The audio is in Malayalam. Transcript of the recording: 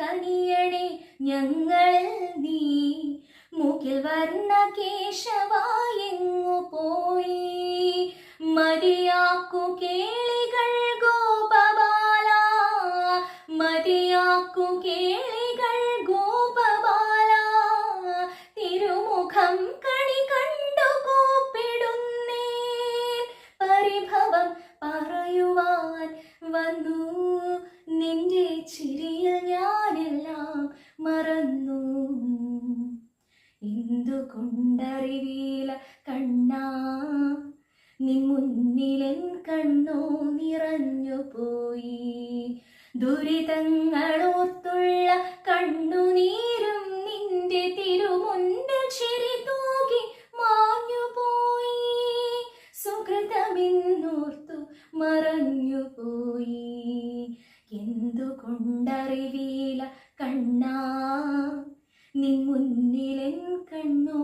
കനിയണേ ഞങ്ങൾ നീ. മൂക്കിൽ വർണ കേശവായെങ്ങു പോയി? മതിയാക്കു കേളികൾ ഗോപബാല. മതിയാക്കു കേളികൾ ഗോപബാല. തിരുമുഖം കണി കണ്ടു കൂപ്പിടുന്നേ. പരിഭവം പറയുവാൻ വന്നു നിന്റെ ഞാനെല്ലാം മറന്നു. എന്തുകൊണ്ടറിവീല കണ്ണാ? നിൻ മുന്നിലൻ കണ്ണോ നിറഞ്ഞു പോയി ദുരിതങ്ങളോർത്തുള്ള അതുകൊണ്ടറിവീല കണ്ണാ. നിൻ മുന്നിലെൻ കണ്ണോ